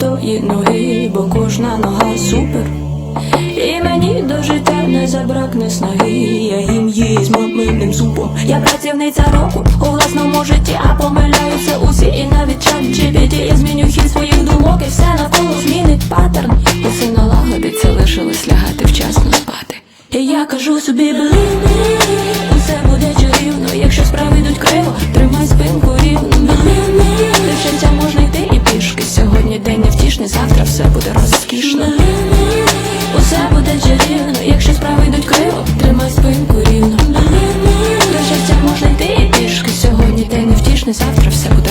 тої ноги, бо кожна нога супер. І мені до життя не забракне снаги, я їм її з маминим зубом. Я працівниця року у власному житті, а помиляються усі, і навіть чат GPT Я зміню хід своїх думок, і все навколо змінить паттерн. Усе налагодиться, лишилось лягати вчасно спати. І я кажу собі, блін, Сьогодні день невтішний, завтра все буде розкішно. Усе буде чарівно, якщо справи йдуть криво, тримай спинку рівно. До життя можна йти і пішки. Сьогодні день невтішний, завтра все буде